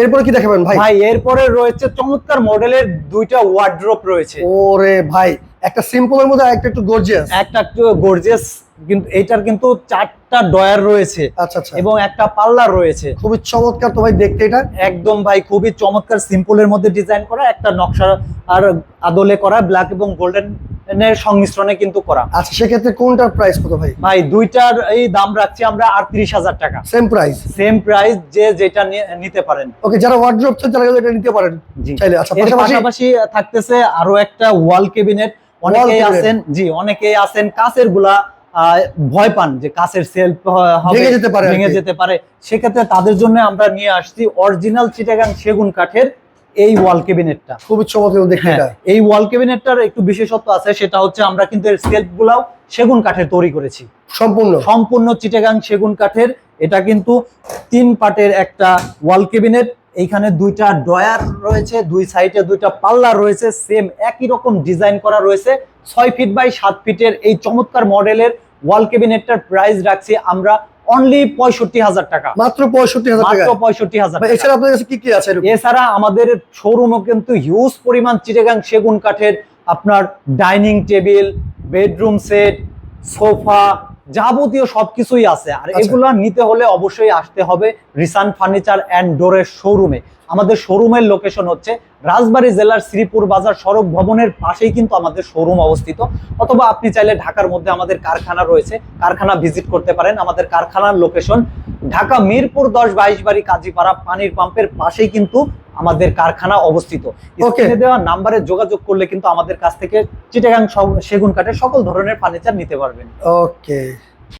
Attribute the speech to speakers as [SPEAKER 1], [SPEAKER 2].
[SPEAKER 1] এরপরে কি দেখাবেন ভাই?
[SPEAKER 2] ভাই এরপরে রয়েছে চমৎকার মডেলের দুইটা ওয়ার্ড্রোপ রয়েছে।
[SPEAKER 1] ওরে ভাই একটা সিম্পলের মধ্যে একটা একটু গর্জিয়াস
[SPEAKER 2] একটা একটু গর্জিয়াস কিন্তু এইটার কিন্তু চারটা ডয়ার রয়েছে
[SPEAKER 1] আচ্ছা আচ্ছা।
[SPEAKER 2] এবং একটা পাল্লা রয়েছে।
[SPEAKER 1] খুবই চমৎকার তো ভাই দেখতে এটা।
[SPEAKER 2] একদম ভাই খুবই চমৎকার সিম্পলের মধ্যে ডিজাইন করা একটা নকশা আর আদলে করা ব্ল্যাক এবং গোল্ডেন সংমিশ্রণে কিন্তু করা।
[SPEAKER 1] আচ্ছা সেক্ষেত্রে কোনটার প্রাইস কত ভাই?
[SPEAKER 2] ভাই দুইটার এই দাম রাখছি আমরা আটত্রিশ হাজার টাকা।
[SPEAKER 1] সেম প্রাইস
[SPEAKER 2] সেম প্রাইস যে যেটা নিতে পারেন।
[SPEAKER 1] ওকে যারা ওয়ার্ড্রপ চান তারা এটা নিতে পারেন। চাইলে আচ্ছা পাশাপাশি
[SPEAKER 2] থাকতেছে আরও একটা ওয়াল কেবিনেট অনেকেই আছেন জি অনেকেই আছেন কাছেরগুলা ভয় পান যে কাছের সেলফ
[SPEAKER 1] ভেঙে যেতে পারে
[SPEAKER 2] ভেঙে যেতে পারে। সেক্ষেত্রে তাদের জন্য আমরা নিয়ে আসছি অরিজিনাল চিটাগাং সেগুন কাঠের এই ওয়াল কেবিনেটটা
[SPEAKER 1] খুবই চমৎকার দেখতে
[SPEAKER 2] হ্যাঁ এই ওয়াল কেবিনেটটার একটু বিশেষত্ব আছে সেটা হচ্ছে আমরা কিন্তু এর সেলফ গুলাও সেগুন কাঠের তৈরি করেছি।
[SPEAKER 1] সম্পূর্ণ?
[SPEAKER 2] সম্পূর্ণ চিটাগাং সেগুন কাঠের এটা কিন্তু তিন পাটের একটা ওয়াল কেবিনেট এইখানে দুইটা ডয়ার রয়েছে দুই সাইডে দুইটা পাল্লা রয়েছে সেম একই রকম ডিজাইন করা রয়েছে ছয় ফিট বাই সাত ফিটের এই চমৎকার মডেলের ওয়াল কেবিনেটটার প্রাইস রাখছি আমরা অনলি পঁয়ষট্টি হাজার টাকা।
[SPEAKER 1] মাত্র পঁয়ষট্টি হাজার
[SPEAKER 2] মাত্র পঁয়ষট্টি হাজার
[SPEAKER 1] এছাড়া আপনার কাছে কি কি আছে
[SPEAKER 2] এছাড়া আমাদের শোরুমও কিন্তু হিউজ পরিমাণ চিটেগাং সেগুন কাঠের আপনার dining table bedroom set sofa যাবতীয় সবকিছুই আছে। আর
[SPEAKER 1] আচ্ছা।
[SPEAKER 2] এগুলা নিতে হলে অবশ্যই আসতে হবে রিসান ফার্নিচার অ্যান্ড ডোরের শোরুমে আমাদের শোরুমের লোকেশন হচ্ছে রাজবাড়ী জেলার শ্রীপুর বাজার সড়ক ভবনের পাশেই কিন্তু আমাদের শোরুম অবস্থিত। অথবা আপনি চাইলে ঢাকার মধ্যে আমাদের কারখানা রয়েছে কারখানা ভিজিট করতে পারেন। আমাদের কারখানার লোকেশন ঢাকা মিরপুর দশ বাইশ বাড়ি কাজীপাড়া পানির পাম্পের পাশেই কিন্তু আমাদের কারখানা অবস্থিত। স্ক্রিনে দেওয়া নাম্বারে যোগাযোগ করলে কিন্তু আমাদের কাছ থেকে চিটাগাং সেগুন কাঠের সকল ধরনের ফার্নিচার নিতে পারবেন।
[SPEAKER 1] ওকে